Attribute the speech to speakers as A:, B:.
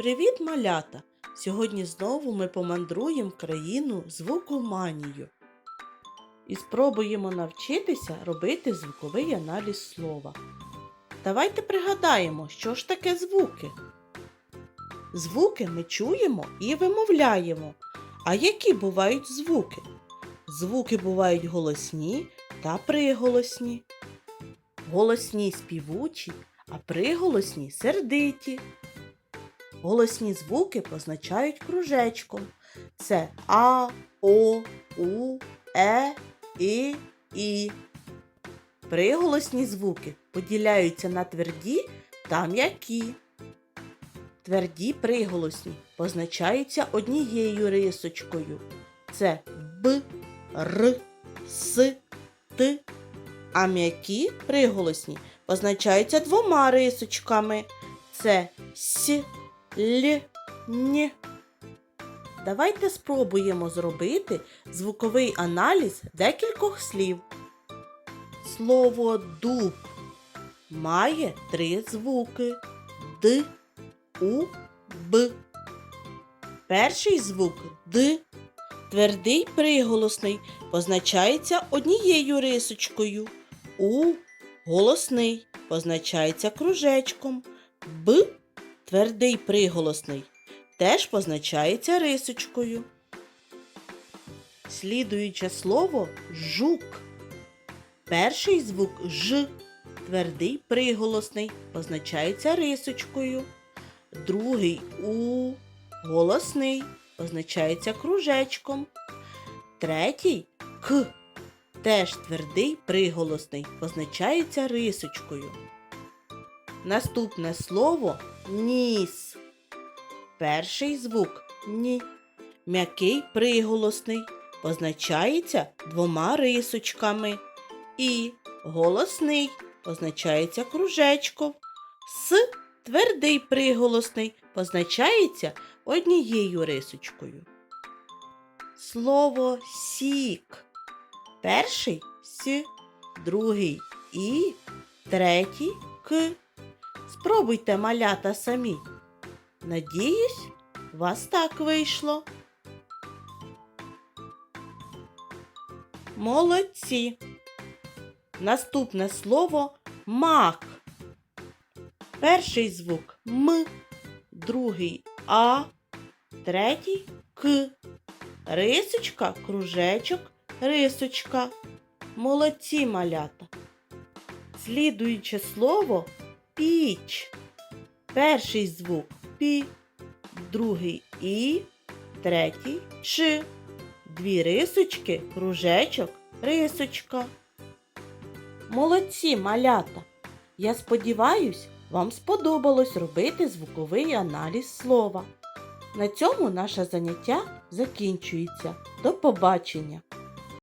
A: Привіт, малята! Сьогодні знову ми помандруємо в країну звукоманію і спробуємо навчитися робити звуковий аналіз слова. Давайте пригадаємо, що ж таке звуки. Звуки ми чуємо і вимовляємо. А які бувають звуки? Звуки бувають голосні та приголосні. Голосні співучі, а приголосні сердиті. Голосні звуки позначають кружечком. Це А, О, У, Е, І, І. Приголосні звуки поділяються на тверді та м'які. Тверді приголосні позначаються однією рисочкою. Це Б, Р, С, Т. А м'які приголосні позначаються двома рисочками. Це С, Л, Н. Давайте спробуємо зробити звуковий аналіз декількох слів. Слово дуб має три звуки Д, У, Б. Перший звук Д. Твердий приголосний позначається однією рисочкою. У голосний позначається кружечком. Б твердий приголосний теж позначається рисочкою. Слідуюче слово жук. Перший звук Ж, твердий приголосний, позначається рисочкою. Другий У, голосний, позначається кружечком. Третій К, теж твердий приголосний, позначається рисочкою. Наступне слово ніс. Перший звук ні. М'який приголосний позначається двома рисочками. І голосний позначається кружечком. С твердий приголосний позначається однією рисочкою. Слово сік. Перший с, другий і, третій к. Спробуйте малята самі. Надіюсь, вас так вийшло. Молодці. Наступне слово мак. Перший звук М, другий А, третій К. Рисочка, кружечок, рисочка. Молодці малята. Слідуюче слово піч. Перший звук пі, другий і, третій ч. Дві рисочки, кружечок, рисочка. Молодці, малята! Я сподіваюсь, вам сподобалось робити звуковий аналіз слова. На цьому наше заняття закінчується. До побачення!